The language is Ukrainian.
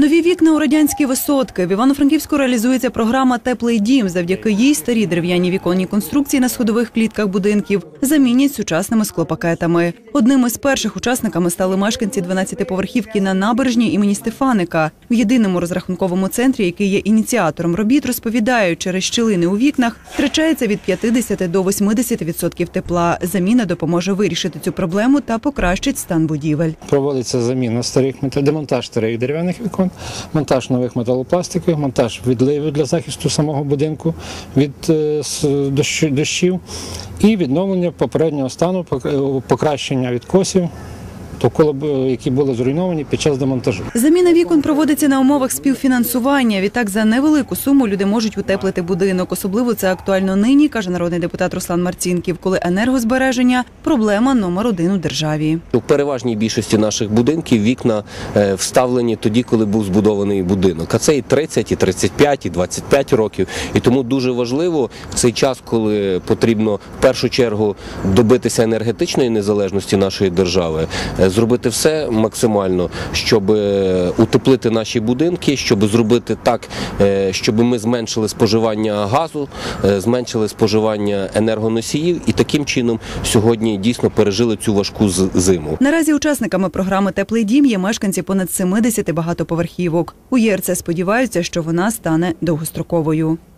Нові вікна у радянські висотки. В Івано-Франківську реалізується програма Теплий дім. Завдяки їй старі дерев'яні віконні конструкції на сходових клітках будинків замінять сучасними склопакетами. Одним із перших учасниками стали мешканці 12-поверхівки на набережні імені Стефаника. В єдиному розрахунковому центрі, який є ініціатором робіт, розповідають, через щілини у вікнах втрачається від 50 до 80% тепла. Заміна допоможе вирішити цю проблему та покращить стан будівель. Проводиться заміна старих демонтаж старих дерев'яних вікон, монтаж нових металопластикових, монтаж відливів для захисту самого будинку від е, дощів і відновлення попереднього стану, е, покращення відкосів, довкола б- які були зруйновані під час демонтажу. Заміна вікон проводиться на умовах співфінансування. Відтак за невелику суму люди можуть утеплити будинок. Особливо це актуально нині, каже народний депутат Руслан Марцінків, коли енергозбереження проблема номер один у державі. У переважній більшості наших будинків вікна е, вставлені тоді, коли був збудований будинок. А це і 30, і 35, і 25 років. І тому дуже важливо в цей час, коли потрібно в першу чергу добитися енергетичної незалежності нашої держави, е, зробити все максимально, щоб е, утеплити наші будинки, щоб зробити так, е, щоб ми зменшили споживання газу, е, зменшили споживання енергоносіїв, і таким чином сьогодні дійсно пережили цю важку зиму. Наразі учасниками програми Теплий дім є мешканці понад 70 багатоповерхівок. У ЄРЦ сподіваються, що вона стане довгостроковою.